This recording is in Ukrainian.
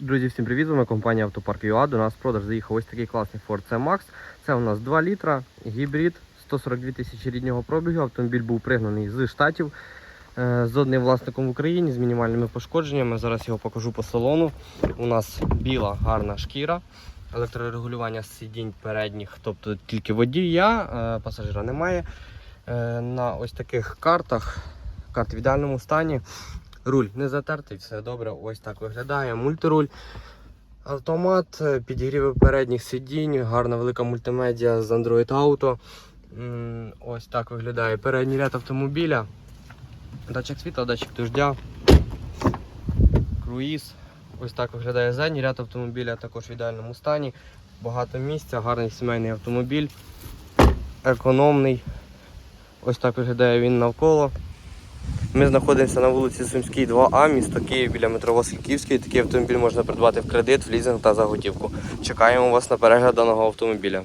Друзі, всім привіт! З вами компанія Автопарк ЮА. До нас в продаж заїхав ось такий класний Ford C-Max. Це у нас 2 літра, гібрид, 142 тисячі ріднього пробігу. Автомобіль був пригнаний з штатів е, з одним власником в Україні з мінімальними пошкодженнями. Зараз його покажу по салону. У нас біла гарна шкіра, електрорегулювання сидінь передніх, тобто тільки водія, е, пасажира немає. Е, На ось таких картах, карти в ідеальному стані. Руль не затертий, все добре. Ось так виглядає. Мультируль. Автомат, е, підігріви передніх сидінь, гарна велика мультимедіа з Android Auto. Ось так виглядає передній ряд автомобіля. Датчик світла, датчик дождя. Круїз. Ось так виглядає задній ряд автомобіля, також в ідеальному стані. Багато місця, гарний сімейний автомобіль. Економний. Ось так виглядає він навколо. Ми знаходимося на вулиці Сумській, 2А, місто Київ біля метро Васильківський. Такий автомобіль можна придбати в кредит, в лізинг та за готівку. Чекаємо вас на перегляд даного автомобіля.